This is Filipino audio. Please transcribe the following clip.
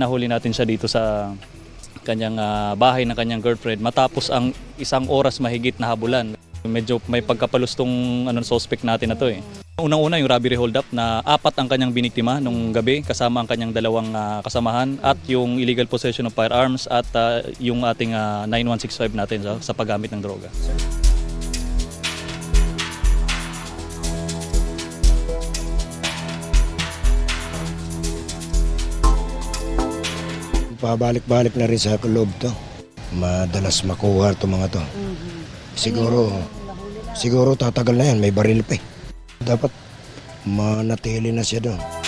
Nahuli natin siya dito sa kanyang ah, bahay ng kanyang girlfriend matapos ang isang oras mahigit na habulan. Medyo may pagkapalustong ano, suspect natin na to eh. Unang-una yung robbery hold up na apat ang kanyang biniktima nung gabi kasama ang kanyang dalawang ah, kasamahan at yung illegal possession of firearms at ah, yung ating ah, 9165 natin sa, sa paggamit ng droga. Pabalik-balik na rin sa loob to. Madalas makuha to mga to. Siguro, siguro tatagal na yan, may baril pa eh. Dapat manatili na siya doon.